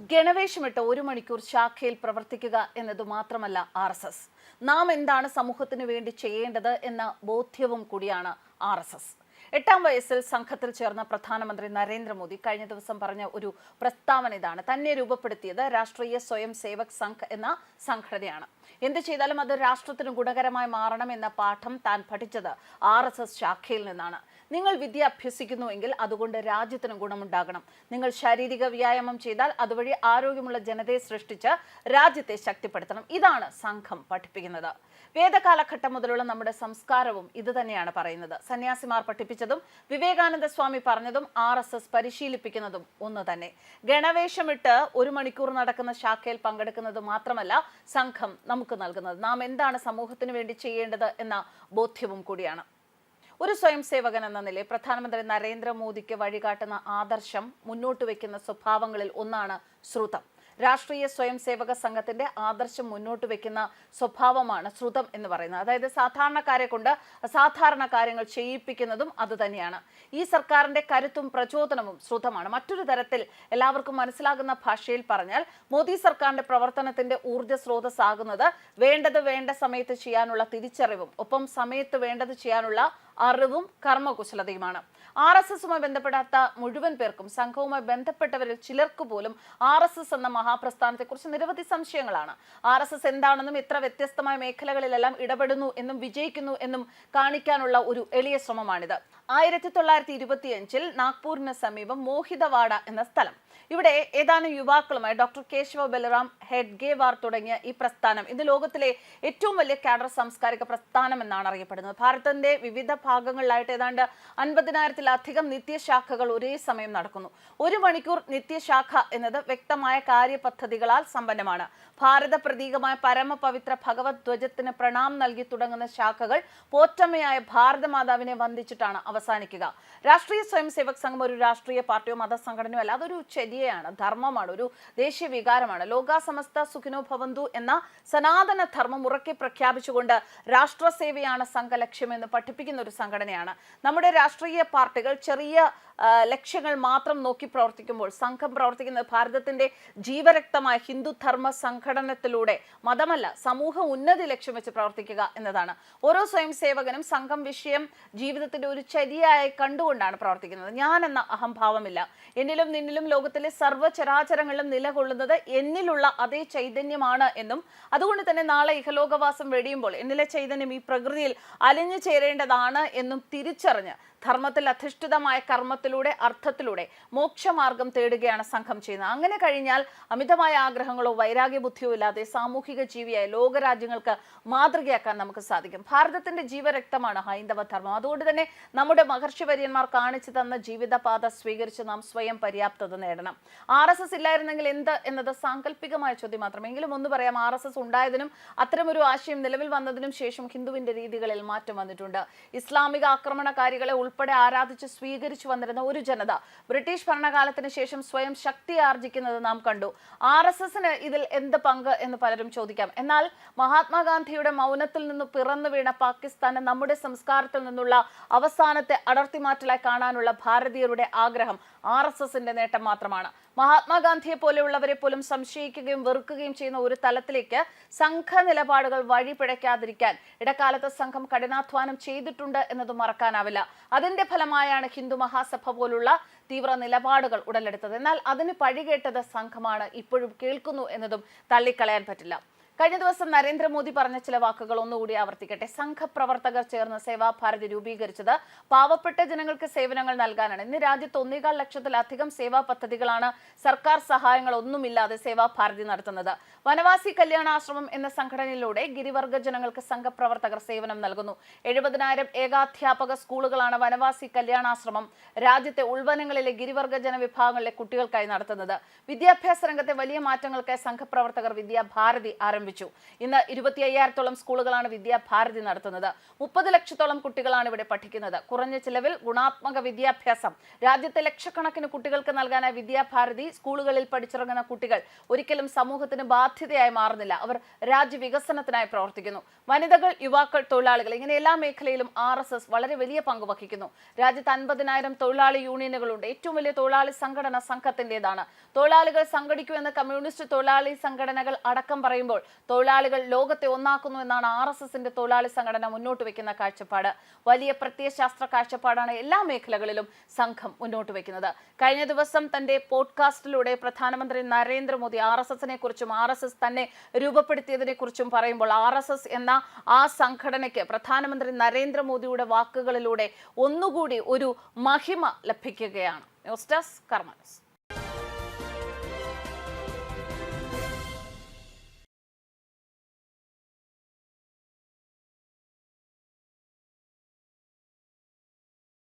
ഗണവേഷമിട്ട് ഒരു മണിക്കൂർ ശാഖയിൽ പ്രവർത്തിക്കുക എന്നത് മാത്രമല്ല ആർ എസ് എസ്. നാം എന്താണ് സമൂഹത്തിന് വേണ്ടി ചെയ്യേണ്ടത് എന്ന ബോധ്യവും കൂടിയാണ് ആർ എസ് എസ്. എട്ടാം വയസ്സിൽ സംഘത്തിൽ ചേർന്ന പ്രധാനമന്ത്രി നരേന്ദ്രമോദി കഴിഞ്ഞ ദിവസം പറഞ്ഞ ഒരു പ്രസ്താവന ഇതാണ്. തന്നെ രൂപപ്പെടുത്തിയത് രാഷ്ട്രീയ സ്വയം സേവക് സംഘ് എന്ന സംഘടനയാണ്. എന്ത് ചെയ്താലും അത് രാഷ്ട്രത്തിന് ഗുണകരമായി മാറണം എന്ന പാഠം താൻ പഠിച്ചത് ആർ എസ് എസ് ശാഖയിൽ നിന്നാണ്. നിങ്ങൾ വിദ്യ അഭ്യസിക്കുന്നുവെങ്കിൽ അതുകൊണ്ട് രാജ്യത്തിന് ഗുണമുണ്ടാകണം. നിങ്ങൾ ശാരീരിക വ്യായാമം ചെയ്താൽ അതുവഴി ആരോഗ്യമുള്ള ജനതയെ സൃഷ്ടിച്ച് രാജ്യത്തെ ശക്തിപ്പെടുത്തണം. ഇതാണ് സംഘം പഠിപ്പിക്കുന്നത്. വേദകാലഘട്ടം മുതലുള്ള നമ്മുടെ സംസ്കാരവും ഇത് തന്നെയാണ് പറയുന്നത്. സന്യാസിമാർ പഠിപ്പിച്ചതും വിവേകാനന്ദ സ്വാമി പറഞ്ഞതും ആർ എസ് എസ് പരിശീലിപ്പിക്കുന്നതും ഒന്ന് തന്നെ. ഗണവേഷമിട്ട് ഒരു മണിക്കൂർ നടക്കുന്ന ശാഖയിൽ പങ്കെടുക്കുന്നത് മാത്രമല്ല സംഘം നമുക്ക് നൽകുന്നത്. നാം എന്താണ് സമൂഹത്തിന് വേണ്ടി ചെയ്യേണ്ടത് എന്ന ബോധ്യവും കൂടിയാണ്. ഒരു സ്വയം സേവകൻ എന്ന നിലയിൽ പ്രധാനമന്ത്രി നരേന്ദ്രമോദിക്ക് വഴികാട്ടുന്ന ആദർശം മുന്നോട്ട് വയ്ക്കുന്ന സ്വഭാവങ്ങളിൽ ഒന്നാണ് ശ്രുതം. രാഷ്ട്രീയ സ്വയം സേവക സംഘത്തിന്റെ ആദർശം മുന്നോട്ട് വെക്കുന്ന സ്വഭാവമാണ് ശ്രുതം എന്ന് പറയുന്നത്. അതായത് സാധാരണക്കാരെ കൊണ്ട് അസാധാരണ കാര്യങ്ങൾ ചെയ്യിപ്പിക്കുന്നതും അത് തന്നെയാണ്. ഈ സർക്കാരിന്റെ കരുത്തും പ്രചോദനവും ശ്രുതമാണ്. മറ്റൊരു തരത്തിൽ എല്ലാവർക്കും മനസ്സിലാകുന്ന ഭാഷയിൽ പറഞ്ഞാൽ മോദി സർക്കാരിന്റെ പ്രവർത്തനത്തിന്റെ ഊർജ സ്രോതസ്സാകുന്നത് വേണ്ടത് വേണ്ട സമയത്ത് ചെയ്യാനുള്ള തിരിച്ചറിവും ഒപ്പം സമയത്ത് വേണ്ടത് ചെയ്യാനുള്ള അറിവും കർമ്മകുശലതയുമാണ്. ആർ എസ് എസുമായി ബന്ധപ്പെടാത്ത മുഴുവൻ പേർക്കും സംഘവുമായി ബന്ധപ്പെട്ടവരിൽ ചിലർക്ക് പോലും ആർ എസ് എസ് എന്ന മഹാപ്രസ്ഥാനത്തെക്കുറിച്ച് നിരവധി സംശയങ്ങളാണ്. ആർ എസ് എസ് എന്താണെന്നും എത്ര വ്യത്യസ്തമായ മേഖലകളിലെല്ലാം ഇടപെടുന്നു എന്നും വിജയിക്കുന്നു എന്നും കാണിക്കാനുള്ള ഒരു എളിയ ശ്രമമാണിത്. ആയിരത്തി തൊള്ളായിരത്തി ഇരുപത്തിയഞ്ചിൽ നാഗ്പൂരിന് സമീപം മോഹിതവാഡ എന്ന സ്ഥലം. ഇവിടെ ഏതാനും യുവാക്കളുമായി ഡോക്ടർ കേശവ ബലറാം ഹെഡ്ഗേവാർ തുടങ്ങിയ ഈ പ്രസ്ഥാനം ഇത് ലോകത്തിലെ ഏറ്റവും വലിയ കാഡർ സാംസ്കാരിക പ്രസ്ഥാനം എന്നാണ് അറിയപ്പെടുന്നത്. ഭാരതത്തിന്റെ വിവിധ ഭാഗങ്ങളിലായിട്ട് ഏതാണ്ട് അൻപതിനായിരത്തിലധികം നിത്യശാഖകൾ ഒരേ സമയം നടക്കുന്നു. ഒരു മണിക്കൂർ നിത്യശാഖ എന്നത് വ്യക്തമായ കാര്യപദ്ധതികളാൽ സമ്പന്നമാണ്. ഭാരത പ്രതീകമായ പരമപവിത്ര ഭഗവത് ധ്വജത്തിന് പ്രണാം നൽകി തുടങ്ങുന്ന ശാഖകൾ പോറ്റമ്മയായ ഭാരതമാതാവിനെ വന്ദിച്ചിട്ടാണ് അവസാനിക്കുക. രാഷ്ട്രീയ സ്വയംസേവക് സംഘം ഒരു രാഷ്ട്രീയ പാർട്ടിയോ മതസംഘടനയോ അല്ല അതൊരു ചര്യയാണ് ധർമ്മമാണ് ഒരു ദേശീയ വികാരമാണ്. ലോകാസമസ്ത സുഖിനോ ഭവന്തു എന്ന സനാതന ധർമ്മം ഉറക്കെ പ്രഖ്യാപിച്ചുകൊണ്ട് രാഷ്ട്രസേവയാണ് സംഘലക്ഷ്യമെന്ന് പഠിപ്പിക്കുന്ന ഒരു സംഘടനയാണ്. നമ്മുടെ രാഷ്ട്രീയ പാർട്ടികൾ ചെറിയ ലക്ഷ്യങ്ങൾ മാത്രം നോക്കി പ്രവർത്തിക്കുമ്പോൾ സംഘം പ്രവർത്തിക്കുന്നത് ഭാരതത്തിന്റെ ജീവരക്തമായ ഹിന്ദു ധർമ്മ സംഘടനത്തിലൂടെ മതമല്ല സമൂഹ ഉന്നതി ലക്ഷ്യം വെച്ച് പ്രവർത്തിക്കുക എന്നതാണ്. ഓരോ സ്വയം സേവകനും സംഘം വിഷയം ജീവിതത്തിന്റെ ഒരു ചരിയായി കണ്ടുകൊണ്ടാണ് പ്രവർത്തിക്കുന്നത്. ഞാൻ എന്ന അഹംഭാവമില്ല. എന്നിലും നിന്നിലും ലോകത്തിലെ സർവ ചരാചരങ്ങളിലും നിലകൊള്ളുന്നത് എന്നിലുള്ള അതേ ചൈതന്യമാണ് എന്നും അതുകൊണ്ട് തന്നെ നാളെ ഇഹലോകവാസം വെടിയുമ്പോൾ എന്നിലെ ചൈതന്യം ഈ പ്രകൃതിയിൽ അലിഞ്ഞു ചേരേണ്ടതാണ് എന്നും തിരിച്ചറിഞ്ഞ് ധർമ്മത്തിൽ അധിഷ്ഠിതമായ കർമ്മത്തിലൂടെ അർത്ഥത്തിലൂടെ മോക്ഷമാർഗം തേടുകയാണ് സംഘം ചെയ്യുന്നത്. അങ്ങനെ കഴിഞ്ഞാൽ അമിതമായ ആഗ്രഹങ്ങളോ വൈരാഗ്യ ബുദ്ധിയോ ഇല്ലാതെ സാമൂഹിക ജീവിയായ ലോകരാജ്യങ്ങൾക്ക് മാതൃകയാക്കാൻ നമുക്ക് സാധിക്കും. ഭാരതത്തിന്റെ ജീവരക്തമാണ് ഹൈന്ദവ ധർമ്മം അതുകൊണ്ട് തന്നെ നമ്മുടെ മഹർഷിവര്യന്മാർ കാണിച്ചു തന്ന ജീവിതപാത സ്വീകരിച്ച് നാം സ്വയം പര്യാപ്തത നേടണം. ആർ എസ് എസ് ഇല്ലായിരുന്നെങ്കിൽ എന്ത് എന്നത് സാങ്കല്പികമായ ചോദ്യം മാത്രം. എങ്കിലും ഒന്ന് പറയാം ആർ എസ് എസ് ഉണ്ടായതിനും അത്തരമൊരു ആശയം നിലവിൽ വന്നതിനും ശേഷം ഹിന്ദുവിന്റെ രീതികളിൽ മാറ്റം വന്നിട്ടുണ്ട്. ഇസ്ലാമിക ആക്രമണകാരികളെ ഉൾപ്പെടെ ആരാധിച്ച് സ്വീകരിച്ചു വന്നിരുന്ന ഒരു ജനത ബ്രിട്ടീഷ് ഭരണകാലത്തിന് ശേഷം സ്വയം ശക്തി ആർജിക്കുന്നത് നാം കണ്ടു. ആർ എസ് എസിന് ഇതിൽ എന്ത് പങ്ക് എന്ന് പലരും ചോദിക്കാം. എന്നാൽ മഹാത്മാഗാന്ധിയുടെ മൗനത്തിൽ നിന്ന് പിറന്നു വീണ പാകിസ്ഥാന് നമ്മുടെ സംസ്കാരത്തിൽ നിന്നുള്ള അവസാനത്തെ അടർത്തിമാറ്റലായി കാണാനുള്ള ഭാരതീയരുടെ ആഗ്രഹം ആർ എസ് എസിന്റെ നേട്ടം മാത്രമാണ്. മഹാത്മാഗാന്ധിയെ പോലെയുള്ളവരെ പോലും സംശയിക്കുകയും വെറുക്കുകയും ചെയ്യുന്ന ഒരു തലത്തിലേക്ക് സംഘ നിലപാടുകൾ വഴിപിഴയ്ക്കാതിരിക്കാൻ ഇടക്കാലത്ത് സംഘം കഠിനാധ്വാനം ചെയ്തിട്ടുണ്ട് എന്നത് മറക്കാനാവില്ല. അതിന്റെ ഫലമായാണ് ഹിന്ദു മഹാസഭ പോലുള്ള തീവ്ര നിലപാടുകൾ ഉടലെടുത്തത്. എന്നാൽ അതിന് പഴികേട്ടത് സംഘമാണ് ഇപ്പോഴും കേൾക്കുന്നു എന്നതും തള്ളിക്കളയാൻ പറ്റില്ല. കഴിഞ്ഞ ദിവസം നരേന്ദ്രമോദി പറഞ്ഞ ചില വാക്കുകൾ ഒന്നുകൂടി ആവർത്തിക്കട്ടെ. സംഘപ്രവർത്തകർ ചേർന്ന് സേവാഭാരതി രൂപീകരിച്ചത് പാവപ്പെട്ട ജനങ്ങൾക്ക് സേവനങ്ങൾ നൽകാനാണ്. ഇന്ന് രാജ്യത്ത് ഒന്നേകാൽ ലക്ഷത്തിലധികം സേവാ പദ്ധതികളാണ് സർക്കാർ സഹായങ്ങൾ ഒന്നുമില്ലാതെ സേവാഭാരതി നടത്തുന്നത്. വനവാസി കല്യാണാശ്രമം എന്ന സംഘടനയിലൂടെ ഗിരിവർഗ ജനങ്ങൾക്ക് സംഘപ്രവർത്തകർ സേവനം നൽകുന്നു. എഴുപതിനായിരം ഏകാധ്യാപക സ്കൂളുകളാണ് വനവാസി കല്യാണാശ്രമം രാജ്യത്തെ ഉൾവനങ്ങളിലെ ഗിരിവർഗ ജനവിഭാഗങ്ങളിലെ കുട്ടികൾക്കായി നടത്തുന്നത്. വിദ്യാഭ്യാസ രംഗത്തെ വലിയ മാറ്റങ്ങൾക്കായി സംഘപ്രവർത്തകർ വിദ്യാഭാരതി ആരംഭിച്ചു. ആരംഭിച്ചു. ഇന്ന് ഇരുപത്തി അയ്യായിരത്തോളം സ്കൂളുകളാണ് വിദ്യാഭാരതി നടത്തുന്നത്. മുപ്പത് ലക്ഷത്തോളം കുട്ടികളാണ് ഇവിടെ പഠിക്കുന്നത്. കുറഞ്ഞ ചിലവിൽ ഗുണാത്മക വിദ്യാഭ്യാസം. രാജ്യത്തെ ലക്ഷക്കണക്കിന് കുട്ടികൾക്ക് നൽകാനായി വിദ്യാഭാരതി സ്കൂളുകളിൽ പഠിച്ചിറങ്ങുന്ന കുട്ടികൾ ഒരിക്കലും സമൂഹത്തിന് ബാധ്യതയായി മാറുന്നില്ല. അവർ രാജ്യവികസനത്തിനായി പ്രവർത്തിക്കുന്നു. വനിതകൾ യുവാക്കൾ തൊഴിലാളികൾ ഇങ്ങനെ എല്ലാ മേഖലയിലും ആർ എസ് എസ് വളരെ വലിയ പങ്ക് വഹിക്കുന്നു. രാജ്യത്ത് അൻപതിനായിരം തൊഴിലാളി യൂണിയനുകളുണ്ട്. ഏറ്റവും വലിയ തൊഴിലാളി സംഘടന സംഘത്തിന്റേതാണ് തൊഴിലാളികൾ സംഘടിക്കൂ എന്ന കമ്മ്യൂണിസ്റ്റ് തൊഴിലാളി സംഘടനകൾ അടക്കം പറയുമ്പോൾ തൊഴിലാളികൾ ലോകത്തെ ഒന്നാക്കുന്നു എന്നാണ് ആർ എസ് എസിന്റെ തൊഴിലാളി സംഘടന മുന്നോട്ട് വെക്കുന്ന കാഴ്ചപ്പാട്. വലിയ പ്രത്യയശാസ്ത്ര കാഴ്ചപ്പാടാണ് എല്ലാ മേഖലകളിലും സംഘം മുന്നോട്ട് വെക്കുന്നത്. കഴിഞ്ഞ ദിവസം തന്റെ പോഡ്കാസ്റ്റിലൂടെ പ്രധാനമന്ത്രി നരേന്ദ്രമോദി ആർ എസ് എസിനെ കുറിച്ചും ആർ എസ് എസ് തന്നെ രൂപപ്പെടുത്തിയതിനെ കുറിച്ചും പറയുമ്പോൾ ആർ എസ് എസ് എന്ന ആ സംഘടനയ്ക്ക് പ്രധാനമന്ത്രി നരേന്ദ്രമോദിയുടെ വാക്കുകളിലൂടെ ഒന്നുകൂടി ഒരു മഹിമ ലഭിക്കുകയാണ്. News desk Karma news.